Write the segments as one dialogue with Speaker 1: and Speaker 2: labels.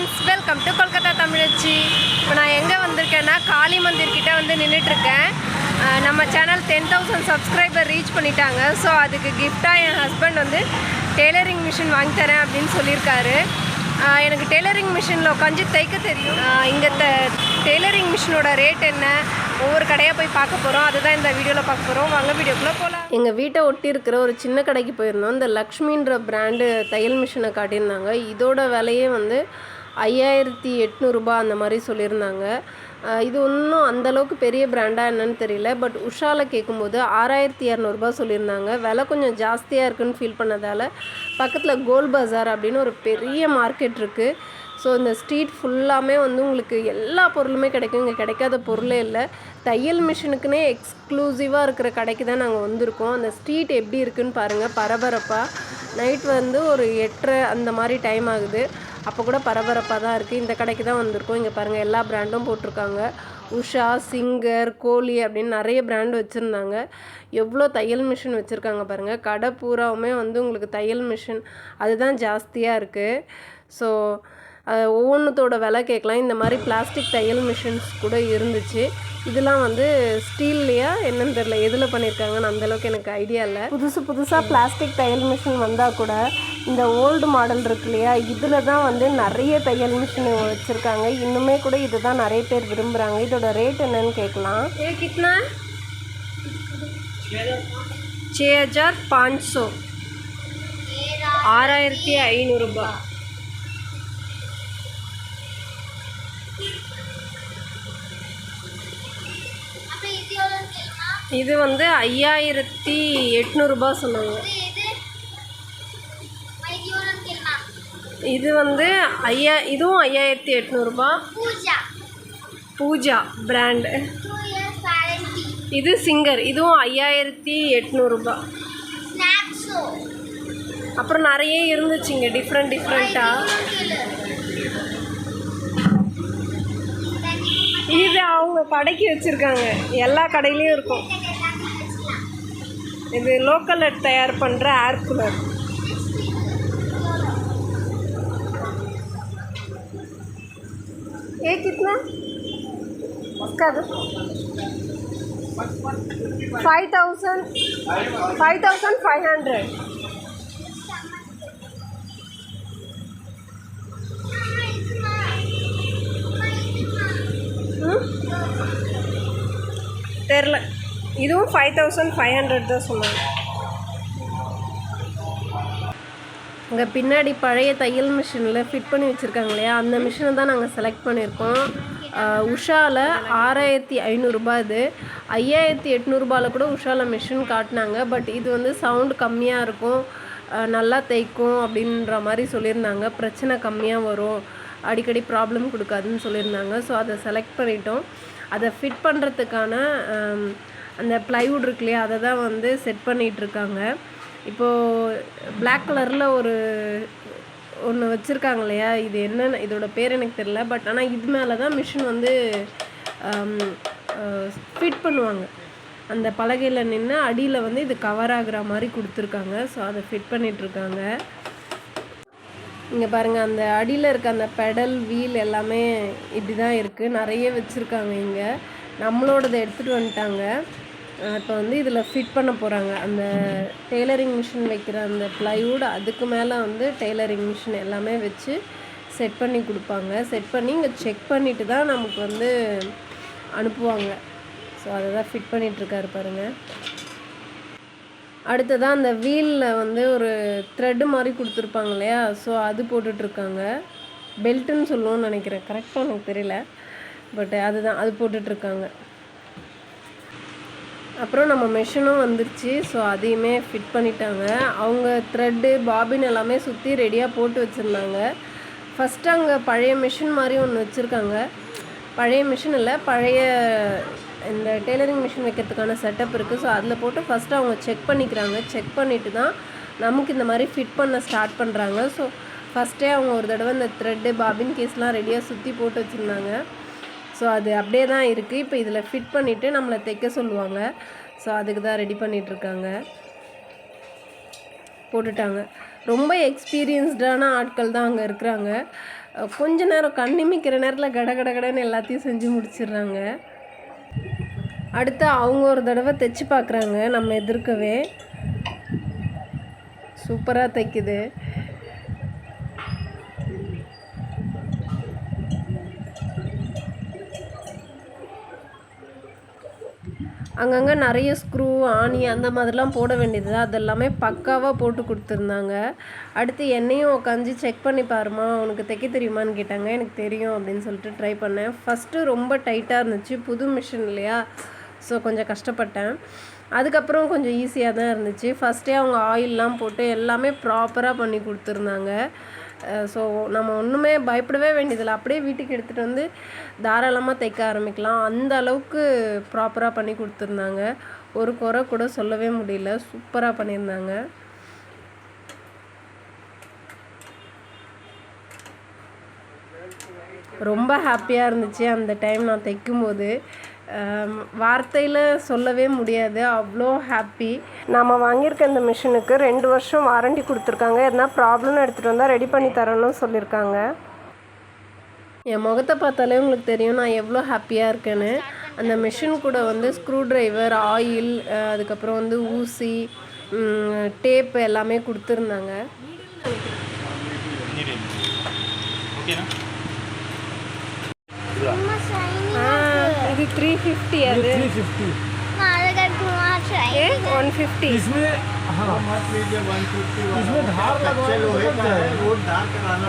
Speaker 1: Friends welcome to Kolkata தமிழச்சி இப்போ நான் எங்கே வந்திருக்கேன்னா காளி மந்திர்கிட்ட வந்து நின்றுட்டுருக்கேன் நம்ம channel ten thousand subscriber reach பண்ணிட்டாங்க. ஸோ அதுக்கு கிஃப்டாக என் ஹஸ்பண்ட் வந்து டெய்லரிங் மிஷின் வாங்கி தரேன் அப்படின்னு சொல்லியிருக்காரு. எனக்கு டெய்லரிங் மிஷினில் உட்காந்து தைக்க தெரியும். இங்கே த டெய்லரிங் மிஷினோட ரேட் என்ன? ஒவ்வொரு கடையாக போய் பார்க்க போகிறோம் அதுதான் இந்த வீடியோவில் பார்க்க போகிறோம் வாங்க வீடியோக்குள்ளே போகலாம் எங்கள் வீட்டை ஒட்டி இருக்கிற ஒரு சின்ன கடைக்கு போயிருந்தோம். இந்த லக்ஷ்மின்ற பிராண்டு தையல் மிஷினை காட்டியிருந்தாங்க. இதோட விலையே வந்து ஐயாயிரத்தி எட்நூறுபா அந்த மாதிரி சொல்லியிருந்தாங்க. இது ஒன்றும் அந்தளவுக்கு பெரிய பிராண்டாக என்னன்னு தெரியல. பட் உஷாவில் கேட்கும்போது ஆறாயிரத்தி இரநூறுபா சொல்லியிருந்தாங்க. விலை கொஞ்சம் ஜாஸ்தியாக இருக்குன்னு ஃபீல் பண்ணதால் பக்கத்தில் கோல் பஜார் அப்படின்னு ஒரு பெரிய மார்க்கெட் இருக்குது ஸோ இந்த ஸ்ட்ரீட் ஃபுல்லாமே வந்து உங்களுக்கு எல்லா பொருளுமே கிடைக்கும். இங்கே கிடைக்காத பொருளே இல்லை. தையல் மிஷினுக்குன்னே எக்ஸ்க்ளூசிவாக இருக்கிற கடைக்கு தான் நாங்கள் வந்திருக்கோம். அந்த ஸ்ட்ரீட் எப்படி இருக்குதுன்னு பாருங்கள் பரபரப்பாக நைட் வந்து ஒரு எட்டரை அந்த மாதிரி டைம் ஆகுது. அப்போ கூட பரபரப்பாக தான் இருக்குது. இந்த கடைக்கு தான் வந்திருக்கோம். இங்கே பாருங்கள் எல்லா பிராண்டும் போட்டிருக்காங்க. உஷா சிங்கர் கோலி அப்படின்னு நிறைய ப்ராண்ட் வச்சுருந்தாங்க. எவ்வளோ தையல் மிஷின் வச்சுருக்காங்க பாருங்கள் கடை பூராவுமே வந்து உங்களுக்கு தையல் மிஷின் அதுதான் ஜாஸ்தியாக இருக்குது. ஸோ ஒவ்வொன்றத்தோட விலை கேட்கலாம். இந்த மாதிரி பிளாஸ்டிக் தையல் மிஷின்ஸ் கூட இருந்துச்சு. இதெல்லாம் வந்து ஸ்டீல்லையா என்னன்னு தெரில எதில் பண்ணியிருக்காங்கன்னு அந்தளவுக்கு எனக்கு ஐடியா இல்லை. புதுசு புதுசாக பிளாஸ்டிக் தையல் மிஷின் வந்தால் கூட இந்த ஓல்டு மாடல் இருக்கு இல்லையா இதில் தான் வந்து நிறைய தையல் மிஷின் வச்சுருக்காங்க இன்னுமே கூட இதுதான் நிறைய பேர் விரும்புகிறாங்க இதோட ரேட் என்னன்னு கேட்கலாம் ஏ கிட்னா छः हज़ार पाँच सौ ஆறாயிரத்தி ஐநூறுரூபா
Speaker 2: அப்ப இது எவ்வளவு தெரியுமா
Speaker 1: இது வந்து ஐயாயிரத்தி எட்நூறுபா சொன்னாங்க
Speaker 2: இது
Speaker 1: வந்து ஐயா இதுவும் ஐயாயிரத்தி எட்நூறுபா.
Speaker 2: பூஜா.
Speaker 1: பிராண்டு இது சிங்கர் இதுவும் ஐயாயிரத்தி எட்நூறுபா. அப்புறம் நிறைய இருந்துச்சுங்க டிஃப்ரெண்ட் டிஃப்ரெண்ட்டாக இது அவங்க கடைக்கு வச்சுருக்காங்க எல்லா கடையிலையும் இருக்கும். இது லோக்கலில் தயார் பண்ணுற ஏர் கூலர் ये कितना इसका five thousand five thousand five hundred தெரில இதுவும் ஃபைவ் தௌசண்ட் ஃபைவ் ஹண்ட்ரட் தான் சொன்னாங்க இங்கே பின்னாடி பழைய தையல் மிஷினில் ஃபிட் பண்ணி வச்சுருக்காங்க இல்லையா? அந்த மிஷினை தான் நாங்கள் செலக்ட் பண்ணியிருக்கோம் உஷாவில் ஆறாயிரத்தி ஐநூறுரூபா இது. ஐயாயிரத்தி எட்நூறுபாவில் கூட உஷாவில் மிஷின் காட்டினாங்க. பட் இது வந்து சவுண்டு கம்மியாக இருக்கும். நல்லா தைக்கும் அப்படின்ற மாதிரி சொல்லியிருந்தாங்க. பிரச்சனை கம்மியாக வரும். அடிக்கடி ப்ராப்ளம் கொடுக்காதுன்னு சொல்லியிருந்தாங்க. ஸோ அதை செலக்ட் பண்ணிட்டோம். அதை ஃபிட் பண்ணுறதுக்கான அந்த ப்ளைவுட் இருக்கு இல்லையா? அதை தான் வந்து செட் பண்ணிகிட்டு இருக்காங்க. இப்போது பிளாக் கலரில் ஒரு ஒன்று வச்சுருக்காங்க இல்லையா? இது என்னென்ன இதோட பேர் எனக்கு தெரியல பட் ஆனால் இது மேலே தான் மிஷின் வந்து ஃபிட் பண்ணுவாங்க. அந்த பலகையில் நின்று அடியில் வந்து இது கவர் ஆகுற மாதிரி கொடுத்துருக்காங்க. ஸோ அதை ஃபிட் பண்ணிகிட்ருக்காங்க இங்கே பாருங்கள் அந்த அடியில் இருக்க அந்த பெடல் வீல் எல்லாமே இப்படி தான் இருக்குது நிறைய வச்சுருக்காங்க இங்கே. நம்மளோடதை எடுத்துகிட்டு வந்துட்டாங்க. இப்போ வந்து இதில் ஃபிட் பண்ண போகிறாங்க அந்த டெய்லரிங் மிஷின் வைக்கிற அந்த ப்ளைவுட் அதுக்கு மேலே வந்து டெய்லரிங் மிஷின் எல்லாமே வச்சு செட் பண்ணி கொடுப்பாங்க. செட் பண்ணி இங்கே செக் பண்ணிவிட்டு தான் நமக்கு வந்து அனுப்புவாங்க. ஸோ அதை தான் ஃபிட் பண்ணிகிட்ருக்காரு பாருங்கள் அடுத்ததாக அந்த வீலில் வந்து ஒரு த்ரெட்டு மாதிரி கொடுத்துருப்பாங்க இல்லையா? ஸோ அது போட்டுட்ருக்காங்க பெல்ட்டுன்னு சொல்லுவோம்னு நினைக்கிறேன். கரெக்டாக எனக்கு தெரியல. பட் அதுதான் அது போட்டுட்ருக்காங்க அப்புறம் நம்ம மெஷினும் வந்துருச்சு. ஸோ அதையுமே ஃபிட் பண்ணிட்டாங்க. அவங்க த்ரெட்டு பாபின் எல்லாமே சுற்றி ரெடியாக போட்டு வச்சுருந்தாங்க. ஃபஸ்ட்டு அங்கே பழைய மிஷின் மாதிரி ஒன்று வச்சுருக்காங்க. பழைய மிஷின் இல்லை பழைய இந்த டெய்லரிங் மிஷின் வைக்கிறதுக்கான செட்டப் இருக்குது ஸோ அதில் போட்டு ஃபஸ்ட்டு அவங்க செக் பண்ணிக்கிறாங்க. செக் பண்ணிவிட்டு தான் நமக்கு இந்த மாதிரி ஃபிட் பண்ண ஸ்டார்ட் பண்ணுறாங்க ஸோ ஃபஸ்ட்டே அவங்க ஒரு தடவை இந்த த்ரெட்டு பாபின் கேஸ்லாம் ரெடியாக சுற்றி போட்டு வச்சுருந்தாங்க. ஸோ அது அப்படியே தான் இருக்குது இப்போ இதில் ஃபிட் பண்ணிவிட்டு நம்மளை தைக்க சொல்லுவாங்க. ஸோ அதுக்கு தான் ரெடி பண்ணிகிட்ருக்காங்க போட்டுட்டாங்க. ரொம்ப எக்ஸ்பீரியன்ஸ்டான ஆட்கள் தான் அங்கே இருக்கிறாங்க. கொஞ்ச நேரம் கண்ணிமிக்கிற நேரத்தில் கட கட கடன்னு எல்லாத்தையும் செஞ்சு முடிச்சிடுறாங்க. அடுத்து அவங்க ஒரு தடவை தைச்சு பார்க்குறாங்க நம்ம எதிர்க்கவே. சூப்பராக தைக்குது. அங்கங்கே நிறைய ஸ்க்ரூ ஆணி அந்த மாதிரிலாம் போட வேண்டியது. அதெல்லாமே பக்காவாக போட்டு கொடுத்துருந்தாங்க. அடுத்து என்னையும் உட்காந்து செக் பண்ணி பாருமா உனக்கு தைக்க தெரியுமான்னு கேட்டாங்க. எனக்கு தெரியும் அப்படின்னு சொல்லிட்டு ட்ரை பண்ணேன். ஃபஸ்ட்டு ரொம்ப டைட்டாக இருந்துச்சு. புது மிஷின் இல்லையா? ஸோ கொஞ்சம் கஷ்டப்பட்டேன். அதுக்கப்புறம் கொஞ்சம் ஈஸியாக தான் இருந்துச்சு. ஃபஸ்ட்டே அவங்க ஆயிலெலாம் போட்டு எல்லாமே ப்ராப்பராக பண்ணி கொடுத்துருந்தாங்க. ஸோ நம்ம ஒன்றுமே பயப்படவே வேண்டியதில்லை. அப்படியே வீட்டுக்கு எடுத்துகிட்டு வந்து தாராளமாக தைக்க ஆரம்பிக்கலாம். அந்த அளவுக்கு ப்ராப்பராக பண்ணி கொடுத்துருந்தாங்க. ஒரு குறை கூட சொல்லவே முடியல. சூப்பராக பண்ணியிருந்தாங்க. ரொம்ப ஹாப்பியாக இருந்துச்சு அந்த டைம் நான் தைக்கும்போது. வார்த்தையில் சொல்லவே முடியாது. அவ்வளோ ஹாப்பி நம்ம வாங்கியிருக்க இந்த மிஷினுக்கு ரெண்டு வருஷம் வாரண்டி கொடுத்துருக்காங்க. எதனா ப்ராப்ளம்னு எடுத்துகிட்டு வந்தால் ரெடி பண்ணி தரணும்னு சொல்லியிருக்காங்க. என் முகத்தை பார்த்தாலே உங்களுக்கு தெரியும் நான் எவ்வளோ ஹாப்பியாக இருக்கேன்னு. அந்த மிஷின் கூட வந்து ஸ்க்ரூ டிரைவர் ஆயில் அதுக்கப்புறம் வந்து ஊசி டேப் எல்லாமே கொடுத்துருந்தாங்க. ஓகேண்ணா
Speaker 3: थ्री फिफ्टी
Speaker 2: है
Speaker 1: थ्री
Speaker 2: फिफ्टी
Speaker 1: वन फिफ्टी
Speaker 3: इसमें हाँ इसमें धार लगवाना है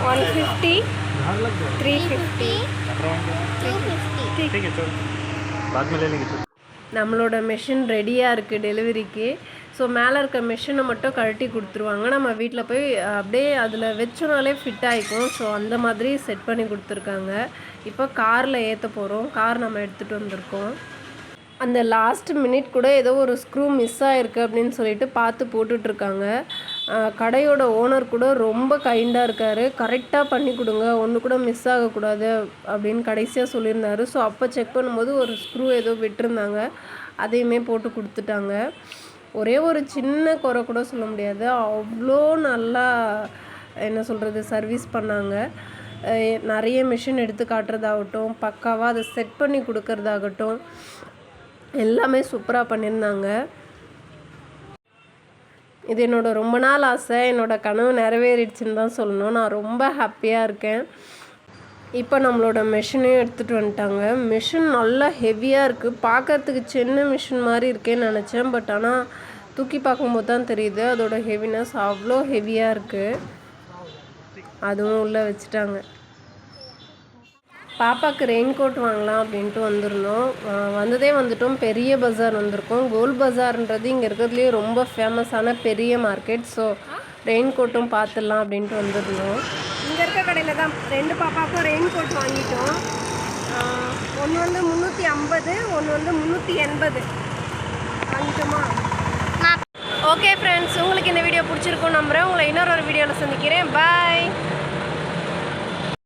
Speaker 3: वन
Speaker 1: फिफ्टी थ्री
Speaker 2: फिफ्टी
Speaker 3: ठीक है चलो बाद में ले लेंगे
Speaker 1: நம்மளோட மெஷின் ரெடியாக இருக்குது டெலிவரிக்கு ஸோ மேலே இருக்க மிஷினை மட்டும் கழட்டி கொடுத்துருவாங்க. நம்ம வீட்டில் போய் அப்படியே அதில் வச்சோனாலே ஃபிட் ஆகிக்கும் ஸோ அந்த மாதிரி செட் பண்ணி கொடுத்துருக்காங்க. இப்போ காரில் ஏற்ற போகிறோம் கார் நம்ம எடுத்துகிட்டு வந்திருக்கோம். அந்த லாஸ்ட் மினிட் கூட ஏதோ ஒரு ஸ்க்ரூ மிஸ் ஆகிருக்கு அப்படின்னு சொல்லிட்டு பார்த்து போட்டுட்ருக்காங்க. கடையோட ஓனர் கூட ரொம்ப கைண்டாக இருக்கார். கரெக்டாக பண்ணி கொடுங்க. ஒன்று கூட மிஸ் ஆகக்கூடாது அப்படின்னு கடைசியாக சொல்லியிருந்தாரு. ஸோ அப்போ செக் பண்ணும்போது ஒரு ஸ்க்ரூ ஏதோ விட்டுருந்தாங்க. அதையுமே போட்டு கொடுத்துட்டாங்க. ஒரே ஒரு சின்ன குறை கூட சொல்ல முடியாது. அவ்வளோ நல்லா என்ன சொல்கிறது சர்வீஸ் பண்ணாங்க. நிறைய மிஷின் எடுத்து காட்டுறதாகட்டும் பக்காவாக அதை செட் பண்ணி கொடுக்கறதாகட்டும் எல்லாமே சூப்பராக பண்ணியிருந்தாங்க. இது என்னோட ரொம்ப நாள் ஆசை. என்னோட கனவு நிறைவேறிடுச்சுன்னு தான் சொல்லணும். நான் ரொம்ப ஹாப்பியாக இருக்கேன். இப்போ நம்மளோட மிஷினையும் எடுத்துகிட்டு வந்துட்டாங்க. மிஷின் நல்லா ஹெவியாக இருக்குது பார்க்கறதுக்கு சின்ன மிஷின் மாதிரி இருக்கேன்னு நினச்சேன். பட் ஆனால் தூக்கி பார்க்கும்போது தான் தெரியுது. அதோட ஹெவினஸ் அவ்வளோ ஹெவியாக இருக்குது அதுவும் உள்ளே வச்சுட்டாங்க. பாப்பாவுக்கு ரெயின் கோட் வாங்கலாம் அப்படின்ட்டு வந்திருந்தோம். வந்ததே வந்துட்டோம். பெரிய பஜார் வந்திருக்கோம். கோல் பஜார்ன்றது இங்கே இருக்கிறதுலேயே ரொம்ப ஃபேமஸான பெரிய மார்க்கெட் ஸோ ரெயின் கோட்டும் பார்த்துடலாம் அப்படின்ட்டு வந்திருந்தோம். கடையில் தான் ரெண்டு பாப்பாவுக்கும் ரெயின் கோட் வாங்கிட்டோம் ஒன்று வந்து முந்நூற்றி ஐம்பது ஒன்று வந்து முந்நூற்றி எண்பது. வாங்கிட்டோமா? ஓகே ஃப்ரெண்ட்ஸ் உங்களுக்கு இந்த வீடியோ பிடிச்சிருக்கும் நம்புகிறேன் உங்களை இன்னொரு ஒரு வீடியோவில் சந்திக்கிறேன். பாய்